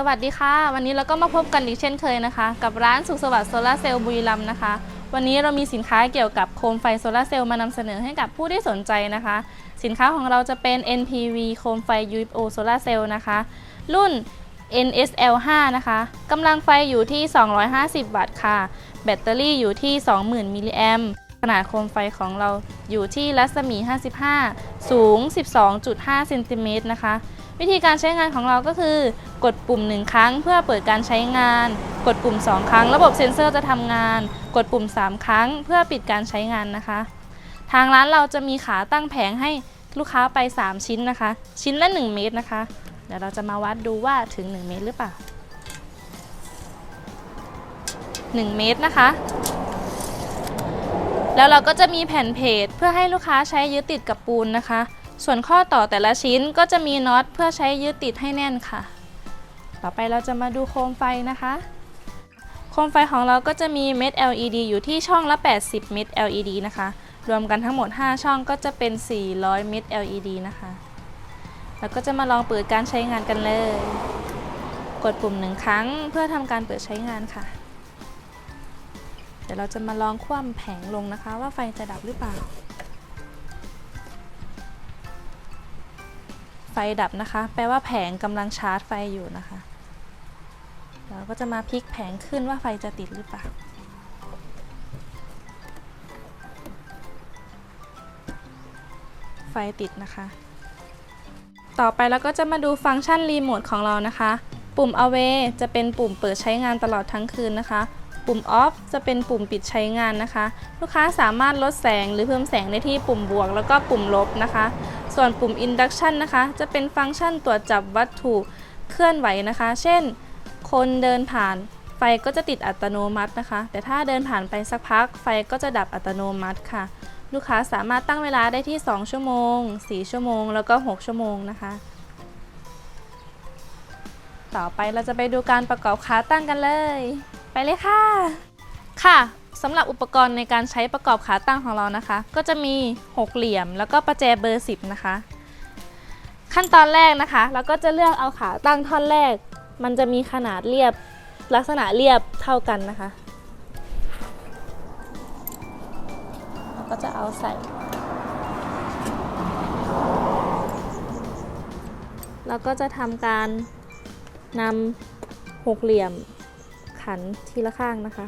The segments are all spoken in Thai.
สวัสดีค่ะ วันนี้เราก็มาพบกันอีกเช่นเคยนะคะ กับร้านสุขสวัสดิ์โซลาเซลล์บุรีรัมย์นะคะ วันนี้เรามีสินค้าเกี่ยวกับโคมไฟโซลาเซลล์มานำเสนอให้กับผู้ที่สนใจนะคะ สินค้าของเราจะเป็น NPV โคมไฟ UFO โซลาเซลล์นะคะ รุ่น NSL 5 นะคะกำลังไฟอยู่ที่ 250 วัตต์ค่ะ แบตเตอรี่อยู่ที่ 20,000 มิลลิแอมขนาดโคมไฟของเราอยู่ที่รัศมี 55 สูง 12.5 เซนติเมตรนะคะ วิธีการใช้งานของเราก็คือ กดปุ่ม 1 ครั้งเพื่อเปิดการใช้งาน กดปุ่ม 2 ครั้ง ระบบเซ็นเซอร์จะทำงาน กดปุ่ม 3 ครั้ง เพื่อปิดการใช้งานนะคะ ทางร้านเราจะมีขาตั้งแผงให้ลูกค้าไป 3 ชิ้นนะคะ ชิ้นละ 1 เมตรนะคะ เดี๋ยวเราจะมาวัดดูว่าถึง 1 เมตรหรือเปล่า 1 เมตรนะคะ แล้วเราก็จะมีแผ่นเพจเพื่อให้ลูกค้าใช้ยึดติดกับปูนนะคะ ส่วนข้อต่อแต่ละชิ้นก็จะมีน็อตเพื่อใช้ยึดติดให้แน่นค่ะ ต่อไปเราจะมาดูโคมไฟนะคะ โคมไฟของเราก็จะมีเม็ด LED อยู่ที่ช่องละ 80 เม็ด LED นะคะ รวมกันทั้งหมด 5 ช่องก็จะเป็น 400 เม็ด LED นะคะ แล้วก็จะมาลองเปิดการใช้งานกันเลย กดปุ่มหนึ่งครั้งเพื่อทำการเปิดใช้งานค่ะ เดี๋ยวเราจะมาลองคว่ำแผงลงนะคะ ว่าไฟจะดับหรือเปล่า ดับนะคะ แปลว่าแผงกำลังชาร์จไฟอยู่นะคะ เราก็จะมาพลิกแผงขึ้นว่าไฟจะติดหรือเปล่าไฟติดนะคะ ต่อไปเราก็จะมาดูฟังก์ชันรีโมทของเรานะคะ ปุ่ม away จะเป็นปุ่มเปิดใช้งานตลอดทั้งคืนนะคะ ปุ่ม off จะเป็นปุ่มปิดใช้งานนะคะ ลูกค้าสามารถลดแสงหรือเพิ่มแสงได้ที่ปุ่มบวก แล้วก็ปุ่มลบนะคะ ส่วนปุ่ม induction นะคะ จะเป็นฟังก์ชันตรวจจับวัตถุเคลื่อนไหวนะคะ เช่น คนเดินผ่าน ไฟก็จะติดอัตโนมัตินะคะ แต่ถ้าเดินผ่านไปสักพัก ไฟก็จะดับอัตโนมัติค่ะ ลูกค้าสามารถตั้งเวลาได้ที่ 2 ชั่วโมง 4 ชั่วโมง แล้วก็ 6 ชั่วโมงนะคะ ต่อไปเราจะไปดูการประกอบขาตั้งกันเลย ไปเลยค่ะค่ะ สำหรับอุปกรณ์ในการใช้ประกอบขาตั้งของเรานะคะ ก็จะมีหกเหลี่ยม แล้วก็ประแจเบอร์ 10 นะคะ ขั้นตอนแรกนะคะ เราก็จะเลือกเอาขาตั้งท่อนแรก มันจะมีขนาดเรียบลักษณะเรียบเท่ากันนะคะเราก็จะเอาใส่แล้วก็จะทำการนำหกเหลี่ยมขันทีละข้างนะคะ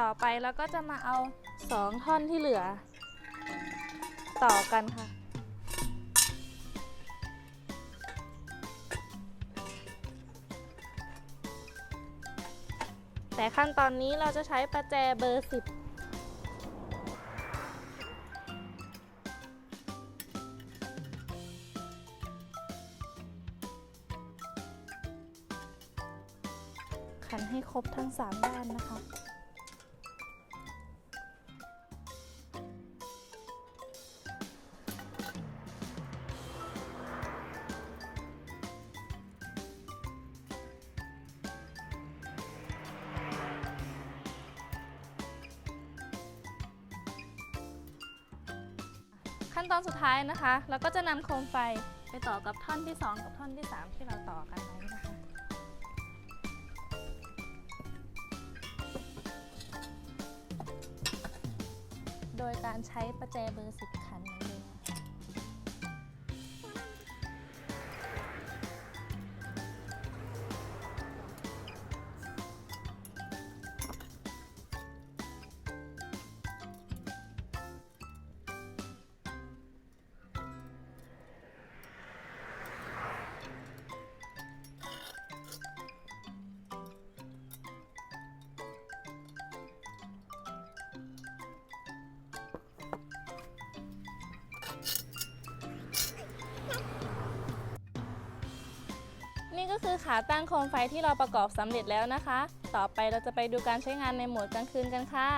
ต่อไปเราก็จะมาเอาสองท่อนที่เหลือ ต่อกันค่ะ แต่ขั้นตอนนี้เราจะใช้ประแจเบอร์ 10ขันให้ครบทั้ง 3 ด้านนะคะ ขั้นตอนสุดท้ายนะคะ เราก็จะนำโคมไฟไปต่อกับท่อนที่ 2 กับท่อนที่ 3 ที่เราต่อกันไว้นะคะ โดยการใช้ประแจเบอร์10 ก็คือขาตั้งโคมไฟที่เราประกอบสำเร็จแล้วนะคะ ต่อไปเราจะไปดูการใช้งานในโหมดกลางคืนกันค่ะ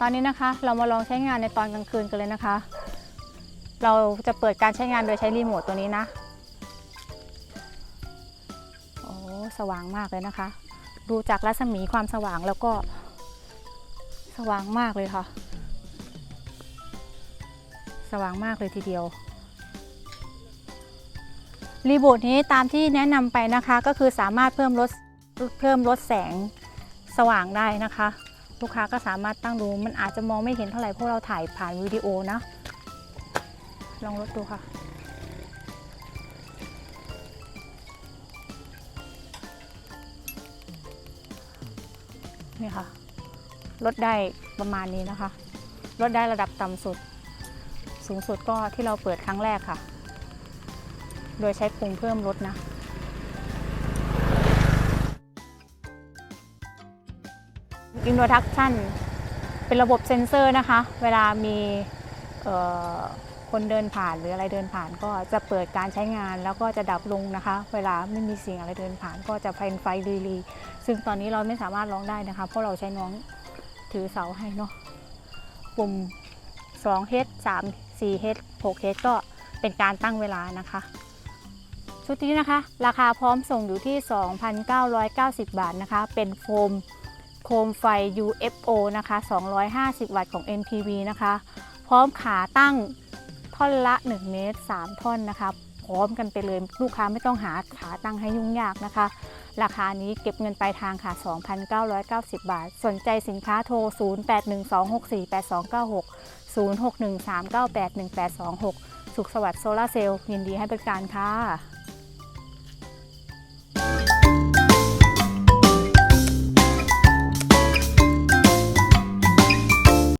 ตอนนี้นะคะเรามาลองใช้งานในตอนกลางคืนกันเลยนะคะ เราจะเปิดการใช้งานโดยใช้รีโมทตัวนี้นะ โอ้สว่างมากเลยนะคะ ดูจากรัศมีความสว่างแล้วก็สว่างมากเลยค่ะ ว่างมากเลยทีเดียว รีโมทนี้ตามที่แนะนำไปนะคะก็คือสามารถเพิ่มลดเพิ่มลดแสงสว่างได้นะคะ ลูกค้าก็สามารถตั้งดูมันอาจจะมองไม่เห็นเท่าไหร่พราะเราถ่ายผ่านวิดีโอนะลองลดดูค่ะนี่ค่ะลดได้ประมาณนี้นะคะลดได้ระดับต่ำสุด สูงสุดก็ที่เราเปิดครั้งแรกค่ะ โดยใช้ปุ่มเพิ่มลดนะ Introduction เป็นระบบเซ็นเซอร์นะคะ เวลามีคนเดินผ่านหรืออะไรเดินผ่านก็จะเปิดการใช้งานแล้วก็จะดับลงนะคะ เวลาไม่มีเสิ่งอะไรเดินผ่านก็จะเป็นไฟลีลีซึ่งตอนนี้เราไม่สามารถร้องได้นะคะ เพราะเราใช้น้องถือเสาให้เนาะปุ่ม 2H 3 4H 6H ก็เป็นการตั้งเวลานะคะ ชุดนี้นะคะ ราคาพร้อมส่งอยู่ที่ 2,990 บาทนะคะ เป็นโฟมโคมไฟ UFO นะคะ 250 วัตต์ของ MPV นะคะ พร้อมขาตั้งท่อนละ 1 เมตร 3 ท่อนนะคะพร้อมกันไปเลยลูกค้าไม่ต้องหาขาตั้งให้ยุ่งยากนะคะ ราคานี้เก็บเงินปลายทางค่ะ 2,990 บาท สนใจสินค้าโทร 0812648296 0613981826 สุขสวัสดิ์โซลาเซลล์ยินดีให้บริการค่ะ